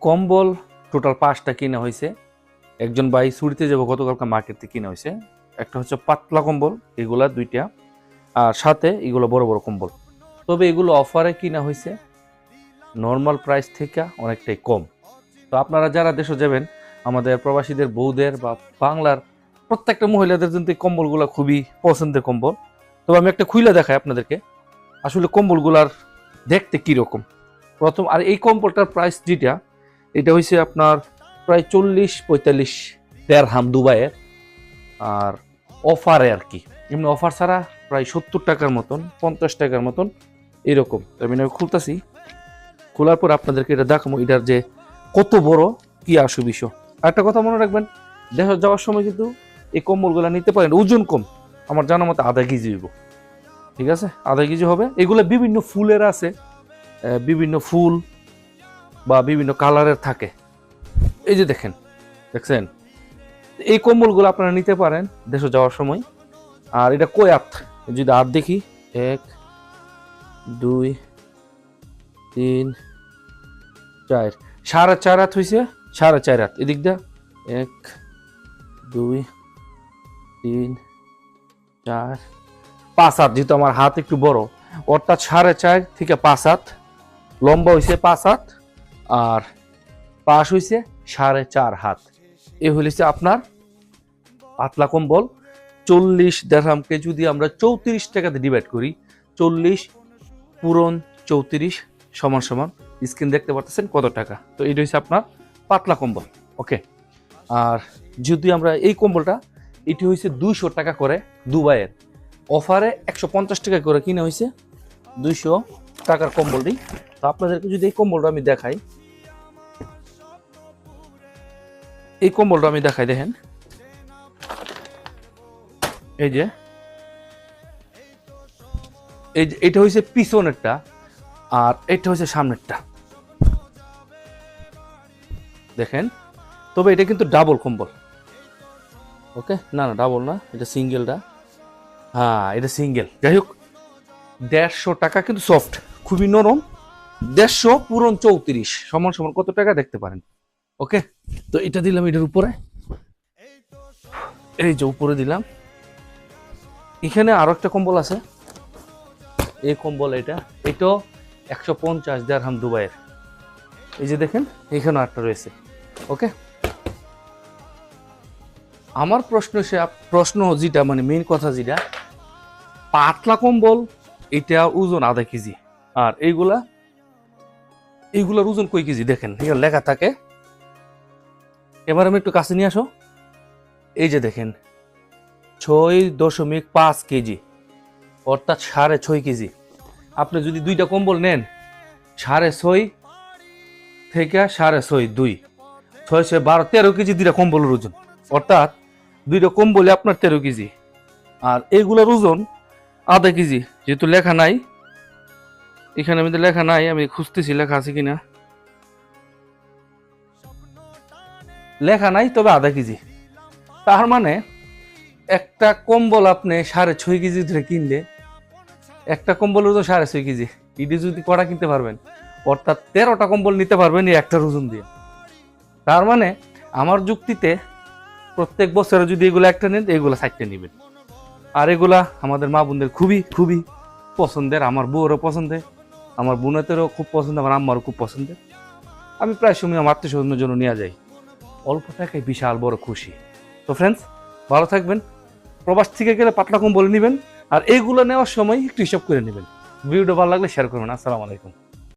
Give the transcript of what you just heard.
কম্বল টোটাল পাঁচটা কিনা হয়েছে। একজন ভাই ছুরিতে যাব, গতকালকে মার্কেট থেকে কিনা হয়েছে। একটা হচ্ছে পাতলা কম্বল, এগুলা দুইটা। আর সাথে এগুলো বড় বড় কম্বল। তবে এগুলো অফারে কিনা হয়েছে। নর্মাল প্রাইস থেকে অনেকটাই কম। তো আপনারা যারা দেশে যাবেন, আমাদের প্রবাসীদের, বউদের বা বাংলার প্রত্যেকটা মহিলাদের জন্য এই কম্বলগুলো খুবই পছন্দের কম্বল। তবে আমি একটা খুইলা দেখাই আপনাদেরকে। আসলে কম্বলগুলার দেখতে কীরকম? প্রথম আর এই কম্বলটার প্রাইস যেটা এটা হয়েছে আপনার প্রায় চল্লিশ, পঁয়তাল্লিশ দেড় হাম দুবাইয়ের। আর অফারে আর কি। এমনি অফার ছাড়া প্রায় সত্তর টাকার মতন, পঞ্চাশ টাকার মতন এরকম। তো আমি খুলতেছি। খোলার পর আপনাদেরকে এটা দেখাবো, এটার যে কত বড়, কি আসু বিষয়। একটা কথা মনে রাখবেন, দেশ যাওয়ার সময় কিন্তু এই কম্বলগুলো নিতে পারেন, ওজন কম। আমার জানা মতো আধা কেজি হইব। ঠিক আছে? আধা কেজি হবে। এগুলো বিভিন্ন ফুলের আছে। বিভিন্ন ফুল বা বিভিন্ন কালারের থাকে। এই যে দেখেন, দেখছেন? এই কম্বলগুলো আপনারা নিতে পারেন দেশে যাওয়ার সময়। আর এটা কই আত যদি আট দেখি, এক, দুই, তিন, চার। সাড়ে চার হাত হয়েছে সাড়ে চার হাত এদিক দা এক, দুই, তিন, চার। পাঁচ হাত যেহেতু আমার হাত একটু বড়। অর্থাৎ সাড়ে চার থেকে পাঁচ হাত লম্বা হয়েছে পাঁচ হাত আর পাশ হয়েছে সাড়ে চার হাত। এ হয়েছে আপনার পাতলা কম্বল। চল্লিশ দেড়হামকে যদি আমরা চৌত্রিশ টাকাতে ডিভাইড করি, চল্লিশ পূরণ চৌত্রিশ সমান সমান স্ক্রিন দেখতে পারতেছেন কত টাকা? তো এটা হচ্ছে আপনার পাতলা কম্বল, ওকে? আর যদি আমরা এই কম্বলটা, এটি হয়েছে দুইশো টাকা করে দুবাইয়ের। অফারে একশো পঞ্চাশ টাকা করে কিনে হয়েছে দুইশো টাকার কম্বলটি। তো আপনাদেরকে যদি এই কম্বলটা আমি দেখাই এই কম্বলটা আমি দেখাই, দেখেন। এই যে। এই এটা হয়েছে পিছনেরটা, আর এটা হচ্ছে সামনেরটা। দেখেন, তবে এটা কিন্তু ডাবল কম্বল। ওকে? না না, ডাবল না, এটা সিঙ্গেলটা। হ্যাঁ এটা সিঙ্গেল। যাই হোক, দেড়শো টাকা কিন্তু সফট, খুবই নরম। দেড়শো পুরন চৌত্রিশ, সমান সমান কত টাকা দেখতে পারেন? ওকে? তো এটা দিলাম এটার উপরে। এই যে উপরে দিলাম। এখানে আরও একটা কম্বল আছে। এই কম্বল এটা। এটাও একশো পঞ্চাশ দেড়হাম দুবাইয়ের। এই যে দেখেন এখানে একটা রয়েছে। ওকে? আমার প্রশ্ন সে, প্রশ্ন যেটা মানে মেইন কথা যেটা, পাতলা কম্বল, এটা ওজন আধা কেজি। আর এইগুলা, এইগুলার ওজন কই কেজি? দেখেন লেখা থাকে। এবার আমি একটু কাছে নিয়ে আসো। এই যে দেখেন, ছয় দশমিক পাঁচ কেজি, অর্থাৎ সাড়ে ছয় কেজি। আপনি যদি দুইটা কম্বল নেন, সাড়ে ছয় থেকে সাড়ে ছয় দুই, ছয় ছয় বারো, তেরো কেজি দুইটা কম্বলের ওজন। অর্থাৎ দুইটা কম্বলে আপনার তেরো কেজি। আর এইগুলোর ওজন আধা কেজি, যেহেতু লেখা নাই, এখানে আমি তো লেখা নাই, আমি খুঁজতেছি লেখা আছে কিনা। লেখা নাই, তবে আধা কেজি। তার মানে একটা কম্বল আপনি সাড়ে ছয় কেজি ধরে কিনলে, একটা কম্বলের ওজন সাড়ে ছয় কেজি। ইডি যদি কড়া কিনতে পারবেন, অর্থাৎ তেরোটা কম্বল নিতে পারবেন এই একটার ওজন দিয়ে। তার মানে আমার যুক্তিতে প্রত্যেক বছরে যদি এগুলো একটা নেন, এগুলো সাইডটা নেবেন। আর এগুলা আমাদের মা বোনদের খুবই খুবই পছন্দের, আমার বউরও পছন্দের, আমার বোনেদেরও খুব পছন্দ আমার আম্মারও খুব পছন্দের। আমি প্রায় সময় আমার আত্মীয় স্বজনের জন্য নিয়ে যাই। অল্প টাকায় বিশাল বড় খুশি। তো ফ্রেন্ডস ভালো থাকবেন। প্রবাস থেকে গেলে পাতলা কম বলে নেবেন আর এইগুলো নেওয়ার সময় একটু হিসাব করে নেবেন। ভিডিওটা ভালো লাগলে শেয়ার করবেন। আসসালামু আলাইকুম।